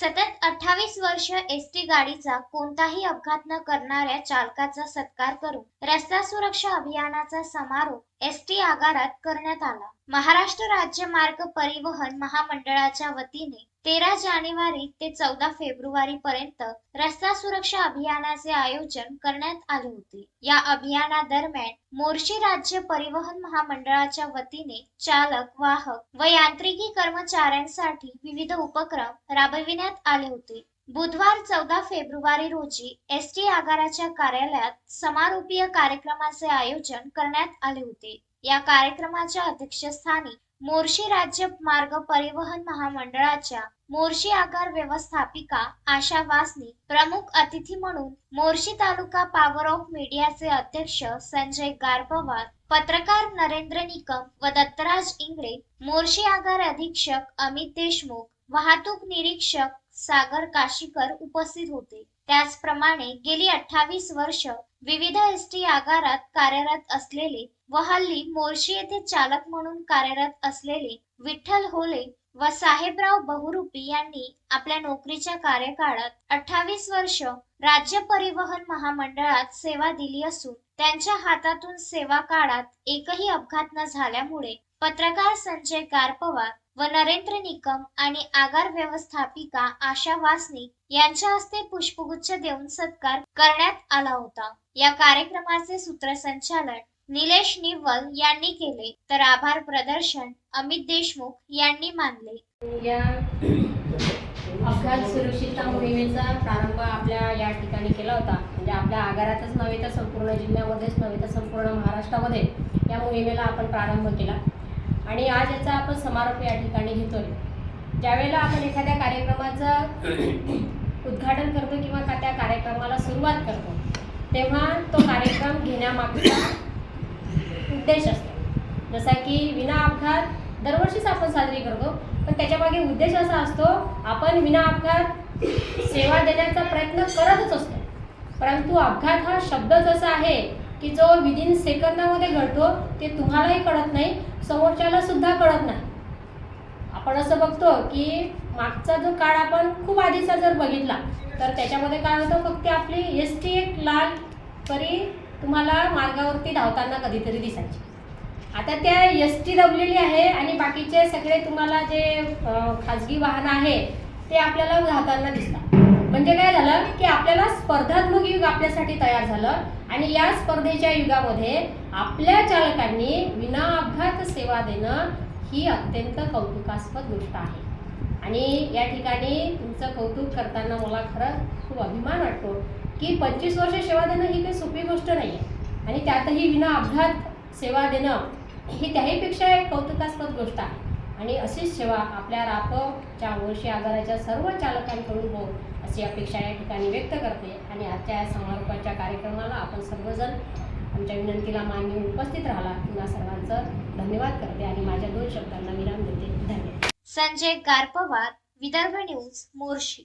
सतत अठ्ठावीस वर्ष एस टी गाडीचा कोणताही अपघात न करणाऱ्या चालकाचा सत्कार करून रस्ता सुरक्षा अभियानाचा समारोप एस टी आगारात करण्यात आला. महाराष्ट्र राज्य मार्ग परिवहन महामंडळाच्या वतीने तेरा जानेवारी ते चौदा फेब्रुवारी पर्यंत रस्ता सुरक्षा अभियानाचे आयोजन करण्यात आले होते. या अभियानादरम्यान मोर्शी राज्य परिवहन महामंडळाच्या वतीने चालक वाहक व यांत्रिकी कर्मचाऱ्यांसाठी विविध उपक्रम राबविण्यात आले होते. बुधवार चौदा फेब्रुवारी रोजी एस टी आगाराच्या कार्यालयात समारोपीय कार्यक्रमाचे आयोजन करण्यात आले होते. या कार्यक्रमाच्या अध्यक्षस्थानी मोर्शी राज्य मार्ग परिवहन महामंडळाच्या मोर्शी आगार व्यवस्थापिका आशा वासनी प्रमुख अतिथी म्हणून मोर्शी तालुका पॉवर ऑफ मीडियाचे अध्यक्ष संजय गारपवार पत्रकार नरेंद्र निकम व दत्तराज इंगळे मोर्शी आगार अधीक्षक अमित देशमुख वाहतूक निरीक्षक सागर काशीकर उपस्थित होते. त्याचप्रमाणे गेली अठ्ठावीस वर्ष विविध एस टी आगारात कार्यरत असलेले व हल्ली मोर्शी येथे चालक म्हणून कार्यरत असलेले विठ्ठल होले व साहेबराव बहुरूपी यांनी आपल्या नोकरीच्या कार्यकाळात अठ्ठावीस वर्ष राज्य परिवहन महामंडळात सेवा दिली असून त्यांच्या हातातून सेवा काळात एकही अपघात न झाल्यामुळे पत्रकार संजय गारपवार व नरेंद्र निकम आणि आगार व्यवस्थापिका आशा वासनी यांच्या हस्ते पुष्पगुच्छ देऊन सत्कार करण्यात आला होता. या कार्यक्रमाचे सूत्रसंचालन निलेश निव्वल यांनी केले. तर आभार प्रदर्शन अमित देशमुख यांनी मानले. या अपघात सुरक्षितता मोहिमेचा प्रारंभ आपल्या या ठिकाणी केला होता. म्हणजे आपल्या आगारातच नव्हे तर संपूर्ण जिल्ह्यामध्येच नव्हे तर संपूर्ण महाराष्ट्रामध्ये या मोहिमेला आपण प्रारंभ केला. आणि आज याचा आपण समारोप या ठिकाणी घेतोय. ज्यावेळेला आपण एखाद्या कार्यक्रमाचं उद्घाटन करतो किंवा का त्या कार्यक्रमाला सुरुवात करतो तेव्हा तो कार्यक्रम घेण्यामागचा उद्देश असतो. जसा की विना अपघात दरवर्षीच आपण साजरी करतो पण त्याच्यामागे उद्देश असा असतो आपण विना अपघात सेवा देण्याचा प्रयत्न करतच असतो. परंतु अपघात हा शब्द जसा आहे की जो विदिन सेकंदामध्ये घडतो ते तुम्हालाही कळत नाही समोरच्याला सुद्धा कळत नाही. आपण असं बघतो की मागचा जो काळ आपण खूप आधीचा जर बघितला तर त्याच्यामध्ये काय होतं फक्त आपली एस टी एक लाल परी तुम्हाला मार्गावरती धावताना कधीतरी दिसायची. आता त्या एस टी दबलेली आहे आणि बाकीचे सगळे तुम्हाला जे खाजगी वाहनं आहे ते आपल्याला धावताना दिसतात. की आपल्याला स्पर्धात्मक युग आपल्यासाठी तयार झालं आणि या स्पर्धेच्या युगामध्ये आपल्या चालकांनी विना अपघात सेवा देणं ही अत्यंत कौतुकास्पद गोष्ट आहे. आणि या ठिकाणी तुमचं कौतुक करताना मला खरं खूप अभिमान वाटतो की पंचवीस वर्ष सेवा देणं ही काही सोपी गोष्ट नाही आहे आणि त्यातही विना अपघात सेवा देणं ही त्याहीपेक्षा एक कौतुकास्पद गोष्ट आहे. आणि अशीच सेवा आपल्या रापच्या वर्षी आगाराच्या सर्व चालकांकडून हो अशी अपेक्षा या ठिकाणी व्यक्त करते. आणि आजच्या या समारोपाच्या कार्यक्रमाला आपण सर्वजण आमच्या विनंतीला मान्य उपस्थित राहिला. पुन्हा सर्वांचं धन्यवाद करते आणि माझ्या दोन शब्दांना विराम देते. धन्यवाद. संजय गारपवार विदर्भ न्यूज मोर्शी.